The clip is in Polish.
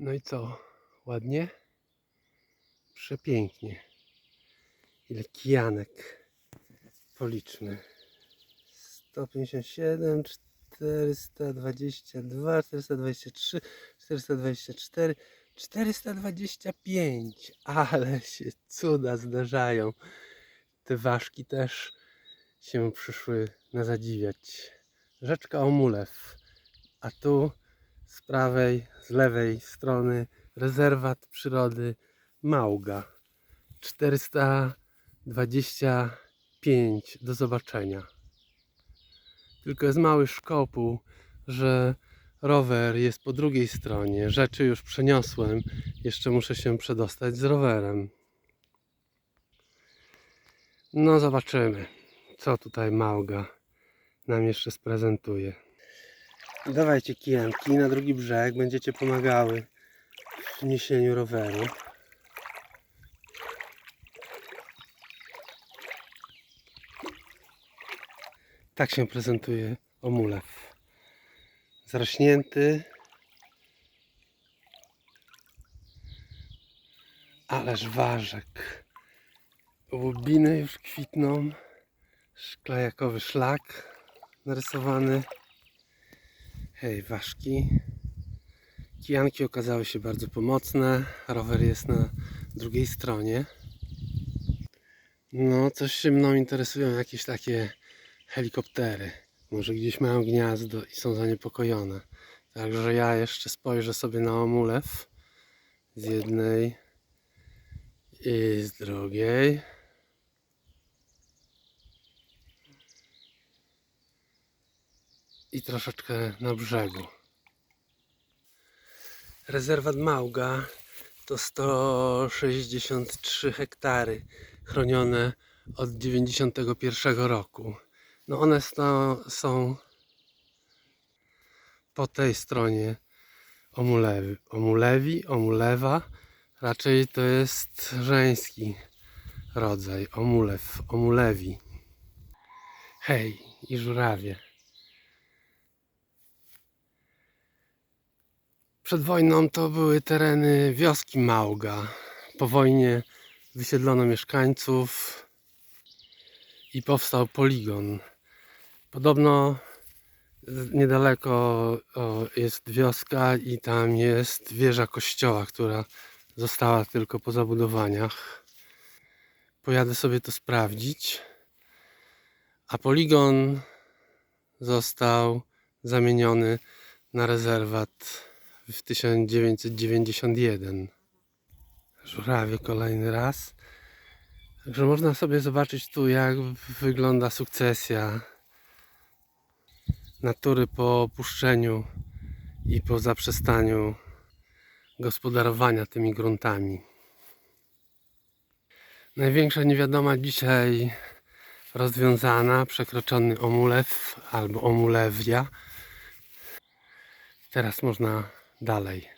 No i co? Ładnie? Przepięknie. Ile kijanek. Policzmy. 157, 422, 423, 424, 425. Ale się cuda zdarzają. Te ważki też się przyszły na zadziwiać. Rzeczka Omulew. A tu z prawej, z lewej strony rezerwat przyrody Małga. 425 do zobaczenia. Tylko jest mały szkopuł, że rower jest po drugiej stronie. Rzeczy już przeniosłem. Jeszcze muszę się przedostać z rowerem. No zobaczymy, co tutaj Małga nam jeszcze sprezentuje. Dawajcie kijanki na drugi brzeg, będziecie pomagały w niesieniu roweru. Tak się prezentuje omulew. Zarośnięty. Ależ ważek. Łubiny już kwitną. Szklajakowy szlak narysowany. Hej, ważki. Kijanki okazały się bardzo pomocne. Rower jest na drugiej stronie. No, coś się mną interesują jakieś takie helikoptery. Może gdzieś mają gniazdo i są zaniepokojone. Także ja jeszcze spojrzę sobie na omulew z jednej i z drugiej. I troszeczkę na brzegu. Rezerwat Małga to 163 hektary chronione od 91 roku. No one są po tej stronie omulewy. Omulewi, omulewa. Raczej to jest żeński rodzaj. Omulew, omulewi. Hej, i żurawie. Przed wojną to były tereny wioski Małga. Po wojnie wysiedlono mieszkańców i powstał poligon. Podobno niedaleko jest wioska i tam jest wieża kościoła, która została tylko po zabudowaniach. Pojadę sobie to sprawdzić. A poligon został zamieniony na rezerwat w 1991. Żurawie kolejny raz. Także można sobie zobaczyć tu, jak wygląda sukcesja natury po opuszczeniu i po zaprzestaniu gospodarowania tymi gruntami. Największa niewiadoma dzisiaj rozwiązana, przekroczony omulew albo omulewia. Teraz można dalej.